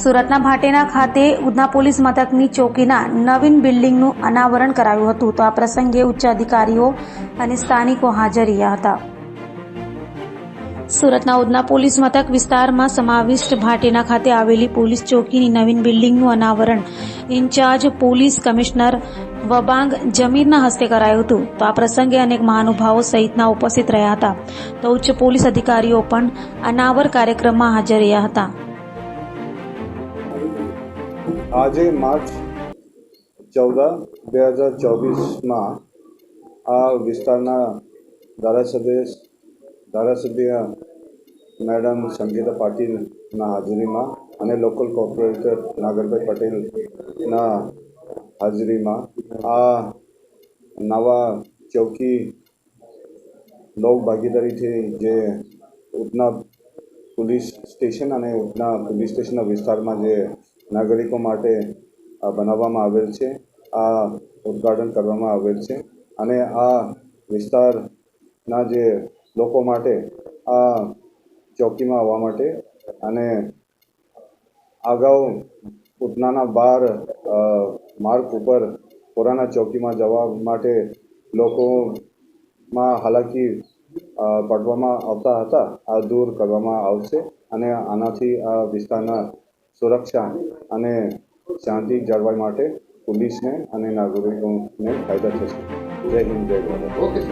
સુરતના ભાટેના ખાતે ઉધના પોલીસ મથકની ચોકીના નવીન બિલ્ડિંગનું અનાવરણ કરાયું હતું. તો આ પ્રસંગે ઉચ્ચ અધિકારીઓ અને સ્થાનિકો હાજર રહ્યા હતા. સુરતના ઉધના પોલીસ મથક વિસ્તારમાં સમાવિષ્ટ ભાટેના ખાતે આવેલી પોલીસ ચોકીની નવીન બિલ્ડિંગનું અનાવરણ ઇન્ચાર્જ પોલીસ કમિશનર વબાંગ જમીરના હસ્તે કરાયું હતું. તો આ પ્રસંગે અનેક મહાનુભાવો સહિતના ઉપસ્થિત રહ્યા હતા. તો ઉચ્ચ પોલીસ અધિકારીઓ પણ અનાવર કાર્યક્રમમાં હાજર રહ્યા હતા. આજે માર્ચ ચૌદ બે હજાર ચોવીસમાં આ વિસ્તારના ધારાસભ્ય ધારાસભ્ય મેડમ સંગીતા પાટીલના હાજરીમાં અને લોકલ કોર્પોરેટર નાગરભાઈ પટેલના હાજરીમાં આ નવા ચોકી લોક ભાગીદારીથી જે ઉપના પોલીસ સ્ટેશન અને ઉપના પોલીસ સ્ટેશનના વિસ્તારમાં જે નાગરિકો માટે બનાવવામાં આવેલ છે, આ ઉદ્ઘાટન કરવામાં આવેલ છે અને આ વિસ્તારના જે લોકો માટે આ ચોકીમાં આવવા માટે અને અગાઉ ઉધનાના બાર માર્ગ ઉપર પુરાના ચોકીમાં જવા માટે લોકોમાં હાલાકી પડવામાં આવતા હતા, આ દૂર કરવામાં આવશે અને આનાથી આ વિસ્તારના સુરક્ષા અને શાંતિ જળવાઈ માટે પોલીસને અને નાગરિકોને ફાયદા થશે. જય હિન્દ જય ભારત.